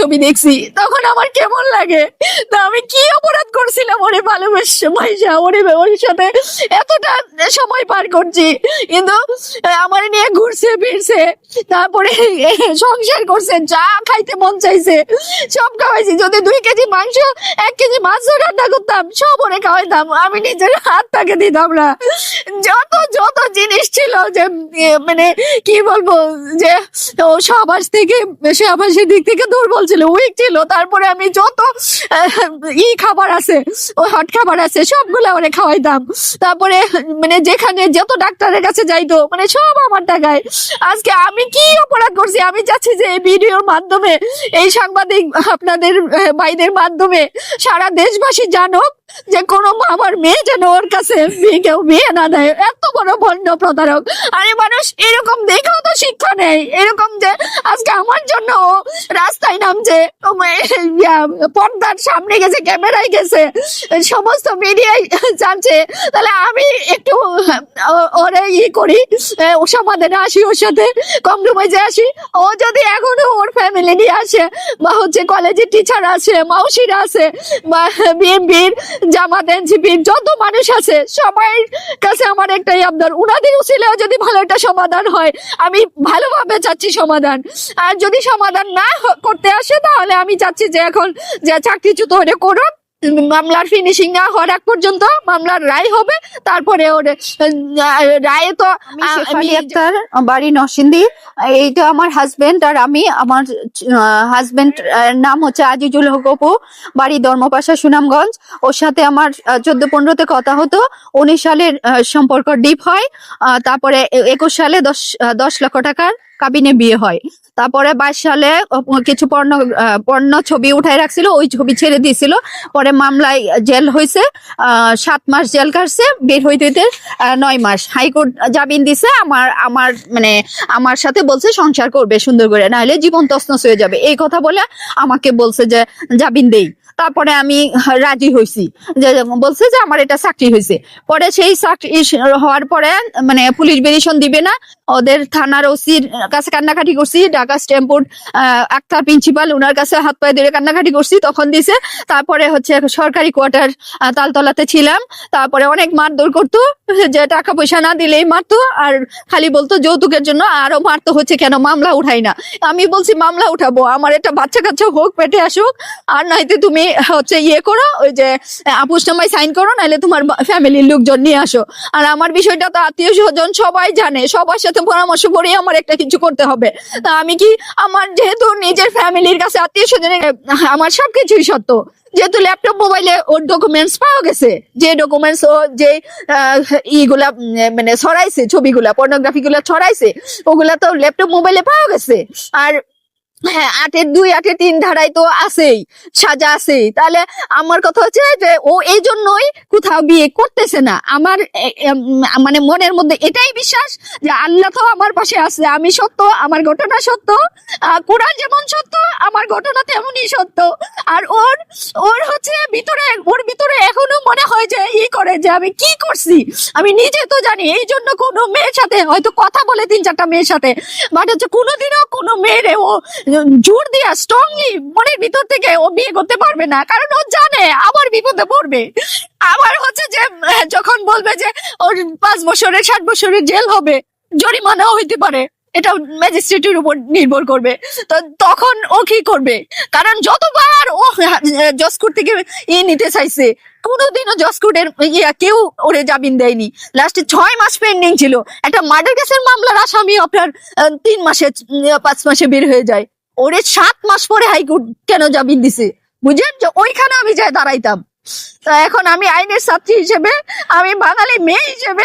ছবি দেখছি। তখন আমার কেমন লাগে? আমি কি অপরাধ করছিলাম ওরে ওরে ওর সাথে এতটা সময় পার করছি। কিন্তু আমার নিয়ে ঘুরছে, ফিরছে, তারপরে সংসার করছে, যা খাইতে মন চাইছে, সব খাওয়াইছি। যদি দুই কেজি মাংস, এক কেজি মাছ রান্না করতাম সব ওরে খাওয়াইতাম। আমি নিজের হাত তাকে দিতাম না। যত যত জিনিস ছিল যে মানে কি বলব, যে, ও সমাজ থেকে সমাজের দিক থেকে দুর্বল ছিল উইক ছিল। তারপরে আমি যত ই খাবার আছে, ও হট খাবার আছে, সবগুলো ওরে খাওয়াইতাম। তারপরে মানে যেখানে যত ডাক্তারের কাছে যাইতো মানে সব আমার টাকায়। আজকে আমি কি অপরাধ করছি? আমি চাচ্ছি যে, এই ভিডিওর মাধ্যমে, এই সাংবাদিক আপনাদের ভাইদের মাধ্যমে সারা দেশবাসী জানুক যে, কোনো আমার মেয়ে যেন ওর কাছে কেউ মেয়ে না দেয়। এত বড় ভণ্ড প্রতারক। আরে মানুষ এরকম দেখেও তো শিক্ষা নেই। এরকম যে আজকে আমার জন্য রাস্তায় নামছে পর্দার সামনে গেছে, ক্যামেরায় গেছে সমস্ত মিডিয়ায় জানছে তাহলে আমি একটু ওরে ই করি ও সমাধানে আসি, ওর সাথে কম্প্রোমাইজে আসি। ও যদি এখনও ওর ফ্যামিলি নিয়ে আসে, বা হচ্ছে কলেজের টিচার আছে, মাউসিরা আছে, বা বিএমপির জামাত এনসিপির যত মানুষ আছে, সবাই কাছে আমার একটাই আবদার। উনাদের উচিলেও যদি ভালো একটা সমাধান হয়, আমি ভালোভাবে চাচ্ছি সমাধান। আর যদি সমাধান না করতে আসে, তাহলে আমি চাচ্ছি যে এখন যে চাকরিচ্যুত হলে করুন মামলার ফিনিশিং না হওয়ার আগ পর্যন্ত মামলার রায় হবে। তারপরে ওর রায়ে তো আক্তার বাড়ি নরসিংদী। এইটা আমার হাজবেন্ড আর আমি আমার হাজবেন্ড নাম হচ্ছে আজিজুল হক অপু বাড়ি ধর্মপাশা সুনামগঞ্জ। ওর সাথে আমার চোদ্দ পনেরোতে কথা হতো। উনিশ সালের সম্পর্ক ডিপ হয়। আহ, তারপরে একুশ সালে দশ দশ লক্ষ টাকার কাবিনে বিয়ে হয়। তারপরে বাইশ সালে কিছু পর্ণ পর্ণ ছবি উঠাই রাখছিল, ওই ছবি ছেড়ে দিয়েছিল। পরে মামলায় জেল হয়েছে সাত মাস জেল কাটছে, বের হইতে হইতে নয় মাস। হাইকোর্ট জামিন দিছে, আমার আমার মানে আমার সাথে বলছে, সংসার করবে সুন্দর করে, নাহলে জীবন তছনছ হয়ে যাবে। এই কথা বলে আমাকে বলছে যে, জামিন দেই। তারপরে আমি রাজি হয়েছি যে বলছে যে আমার এটা চাকরি হয়েছে পরে সেই চাকরি হওয়ার পরে মানে পুলিশ বেরিশন দিবে না। ওদের থানার ওসির কাছে কান্নাকাটি করছি। ঢাকা স্ট্যাম্পোর্ট আক্তার প্রিন্সিপাল ওনার কাছে হাত পায়ে ধরে কান্নাকাটি করছি। তখন দিছে, তারপরে হচ্ছে সরকারি কোয়ার্টার তালতলাতে ছিলাম। তারপরে অনেক মারধর করতো, যে টাকা পয়সা না দিলেই মারতো। আর খালি বলতো, যৌতুকের জন্য আরও মারতো হচ্ছে কেন? মামলা উঠাই না। আমি বলছি, মামলা উঠাবো। আমার একটা বাচ্চা কাচ্চা হোক, পেটে আসুক। আর নাইতে তুমি হচ্ছে ইয়ে করো, ওই যে আপুস নামায় সাইন করো, নাহলে তোমার ফ্যামিলির লোকজন নিয়ে আসো। আর আমার বিষয়টা তো আত্মীয় স্বজন সবাই জানে, সবার সাথে পরামর্শ করে আমার একটা কিছু করতে হবে। তা আমি কি আমার যেহেতু নিজের ফ্যামিলির কাছে আত্মীয় স্বজনের আমার সবকিছুই সত্য। যেহেতু ল্যাপটপ মোবাইলে ওর ডকুমেন্টস পাওয়া গেছে, যে ডকুমেন্টস ও যে ইগুলা মানে ছড়াইছে, ছবিগুলা পর্নোগ্রাফি গুলা ছড়াইছে, ওগুলা তো ল্যাপটপ মোবাইলে পাওয়া গেছে। আর হ্যাঁ আটের দুই তিন ধারায় তো সাজা তাহলে আমার কথা হচ্ছে যে ও এই জন্যই কোথাও বিয়ে করতেছে না। আমার মানে মনের মধ্যে এটাই বিশ্বাস যে আল্লাহ তো আমার পাশে আছে, আমি সত্য, আমার ঘটনা সত্য কোরআন যেমন সত্য, আমার ঘটনা তেমনই সত্য। আর ওর ওর হচ্ছে ভিতরে, ওর ভিতরে এখনও মনে হয় যে ই করে যে আমি কি করছি? আমি নিজে তো জানি এই জন্য কোনো মেয়ের সাথে, হয়তো কথা বলে তিন চারটা মেয়ের সাথে। বাট হচ্ছে কোনোদিনও কোনো মেয়েরে ও জোর দিয়া স্ট্রংলি মনের ভিতর থেকে ও বিয়ে করতে পারবে না, কারণ ও জানে আবার বিপদে পড়বে। আবার হচ্ছে যে, যখন বলবে যে, ওর পাঁচ বছরের ষাট বছরের জেল হবে, জরিমানাও হইতে পারে। এটা ম্যাজিস্ট্রেটের উপর নির্ভর করবে। তো তখন ও কি করবে? কারণ যতবার ও জসকোর্ট থেকে ই নিতে চাইছে, কোনোদিনও জসকোর্টের ইয়া কেউ ওরে জামিন দেয়নি। লাস্টে ছয় মাস পেন্ডিং ছিল। একটা মার্ডার কেসের মামলার আসামি আপনার তিন মাসে পাঁচ মাসে বের হয়ে যায়। ওরে সাত মাস পরে হাইকোর্ট কেন জামিন দিছে? বুঝলেন? যে ওইখানে আমি যাই দাঁড়াইতাম। তো এখন আমি আইনের ছাত্রী হিসেবে আমি বাঙালি মেয়ে হিসেবে